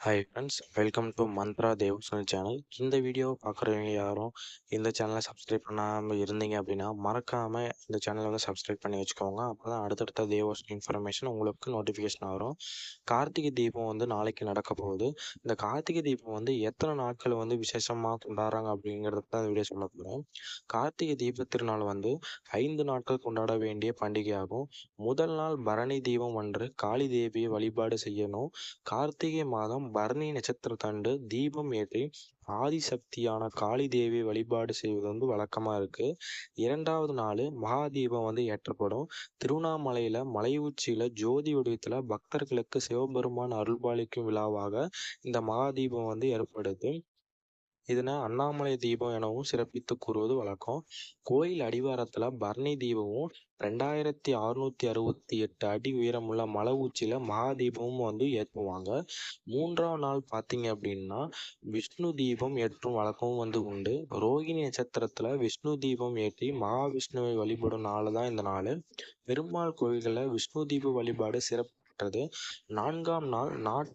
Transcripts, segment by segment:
Hi friends welcome to Mantra Devasani channel இந்த video பார்க்குறவங்க யாரும் இந்த சேனலை சப்ஸ்கிரைப் பண்ணாமல் இருந்தீங்க அப்படின்னா மறக்காமல் இந்த சேனலை வந்து சப்ஸ்கிரைப் பண்ணி வச்சுக்கோங்க. அப்போ தான் அடுத்தடுத்த தேவசனி இன்ஃபர்மேஷன் உங்களுக்கு நோட்டிஃபிகேஷன் வரும். கார்த்திகை தீபம் வந்து நாளைக்கு நடக்க போகுது. இந்த கார்த்திகை தீபம் வந்து எத்தனை நாட்கள் வந்து விசேஷமாக கொண்டாடுறாங்க அப்படிங்கிறத தான் இந்த வீடியோ சொல்ல போகிறோம் கார்த்திகை தீப திருநாள் வந்து ஐந்து நாட்கள் கொண்டாட வேண்டிய பண்டிகையாகும். முதல் நாள் பரணி தீபம் அன்று காளி தேவியை வழிபாடு செய்யணும். கார்த்திகை மாதம் பரணி நட்சத்திரத்தண்டு தீபம் ஏற்றி ஆதிசக்தியான காளி தேவியை வழிபாடு செய்வது வந்து வழக்கமாக இருக்குது இரண்டாவது நாள் மகாதீபம் வந்து ஏற்றப்படும். திருவண்ணாமலையில் மலை உச்சியில் ஜோதி வடிவத்தில் பக்தர்களுக்கு சிவபெருமான் அருள்பாலிக்கும் விழாவாக இந்த மகாதீபம் வந்து ஏற்படுது. இதனை அண்ணாமலை தீபம் எனவும் சிறப்பித்து கூறுவது வழக்கம். கோயில் அடிவாரத்தில் பரணி தீபமும் ரெண்டாயிரத்தி அறுநூத்தி அறுபத்தி எட்டு அடி உயரமுள்ள மலை உச்சியில் மகாதீபமும் வந்து ஏற்றுவாங்க. மூன்றாம் நாள் பார்த்தீங்க அப்படின்னா விஷ்ணு தீபம் ஏற்றும் வழக்கமும் வந்து உண்டு. ரோகிணி நட்சத்திரத்தில் விஷ்ணு தீபம் ஏற்றி மகாவிஷ்ணுவை வழிபடும் நாள் தான் இந்த நாள். பெருமாள் கோயில்களில் விஷ்ணு தீப வழிபாடு சிறப்பு பெற்றது. நான்காம் நாள் நாட்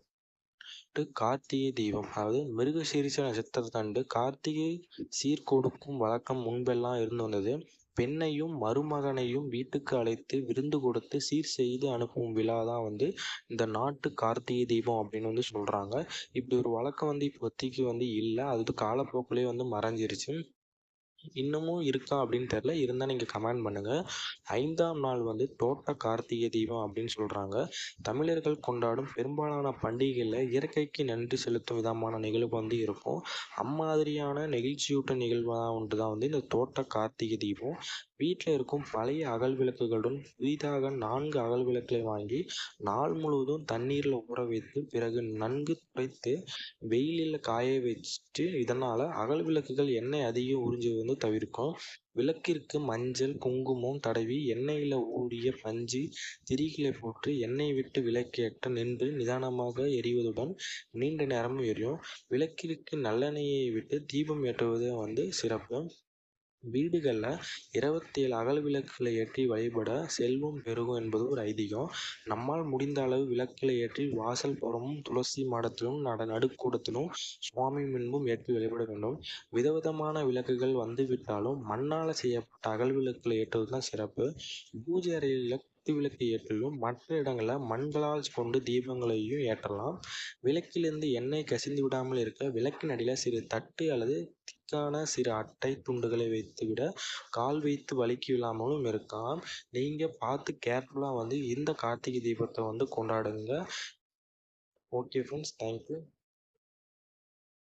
கார்த்திகை தீபம் அதாவது மிருகசீரிஷ நட்சத்திரத்தன்று கார்த்திகை சீர்கொடுக்கும் வழக்கம் முன்பெல்லாம் இருந்து வந்தது. பெண்ணையும் மருமகனையும் வீட்டுக்கு அழைத்து விருந்து கொடுத்து சீர் செய்து அனுப்பும் விழா தான் வந்து இந்த நாட்டு கார்த்திகை தீபம் அப்படின்னு வந்து சொல்கிறாங்க இப்படி ஒரு வழக்கம் வந்து இப்போதைக்கு வந்து இல்லை. அது காலப்போக்கிலே வந்து மறைஞ்சிருச்சு. இன்னமும் இருக்கா அப்படின்னு தெரில இருந்தால் நீங்கள் கமெண்ட் பண்ணுங்கள் ஐந்தாம் நாள் வந்து தோட்ட கார்த்திகை தீபம் அப்படின்னு சொல்கிறாங்க தமிழர்கள் கொண்டாடும் பெரும்பாலான பண்டிகைகளில் இயற்கைக்கு நன்றி செலுத்தும் விதமான நிகழ்வு வந்து இருக்கும். அம்மாதிரியான நெகிழ்ச்சியூட்ட நிகழ்வாக ஒன்று தான் வந்து இந்த தோட்ட கார்த்திகை தீபம். வீட்டில் இருக்கும் பழைய அகல் விளக்குகளுடன் புதிதாக நான்கு அகல் விளக்குகளை வாங்கி நாள் முழுவதும் தண்ணீரில் ஊற வைத்து பிறகு நன்கு துடைத்து வெயிலில் காய வச்சுட்டு இதனால் அகல் விளக்குகள் எண்ணெய் அதிகம் உறிஞ்சி வந்து தவிர்க்கும். விளக்கிற்கு மஞ்சள் குங்குமம் தடவி எண்ணெயில் ஊறிய பஞ்சு திரிகளை போட்டு எண்ணெய் விட்டு விளக்கேற்ற நின்று நிதானமாக எரிவதுடன் நீண்ட நேரமும் எரியும். விளக்கிற்கு நல்லெண்ணெயை விட்டு தீபம் ஏற்றுவது வந்து சிறப்பு. வீடுகளில் இருபத்தேழு அகல் விளக்குகளை ஏற்றி வழிபட செல்வம் பெருகும் என்பது ஒரு ஐதீகம். நம்மால் முடிந்த அளவு விளக்குகளை ஏற்றி வாசல் புறமும் துளசி மாடத்திலும் நட நடுக்கூடத்திலும் சுவாமி முன்பும் ஏற்றி வழிபட வேண்டும். விதவிதமான விளக்குகள் வந்துவிட்டாலும் மண்ணால் செய்யப்பட்ட அகல் விளக்குகளை ஏற்றுவது தான் சிறப்பு. பூஜை அறையில் பத்து விளக்கு ஏற்றலும் மற்ற இடங்களில் மண்களால் கொண்டு தீபங்களையும் ஏற்றலாம். விளக்கிலிருந்து எண்ணெய் கசிந்து விடாமல் இருக்க விளக்கின் அடியில் சிறு தட்டு அல்லது திக்கான சிறு அட்டை துண்டுகளை வைத்துவிட கால் வைத்து வலிக்கு விழாமலும் இருக்கலாம். நீங்கள் பார்த்து கேர்ஃபுல்லாக வந்து இந்த கார்த்திகை தீபத்தை வந்து கொண்டாடுங்க. Okay friends thank you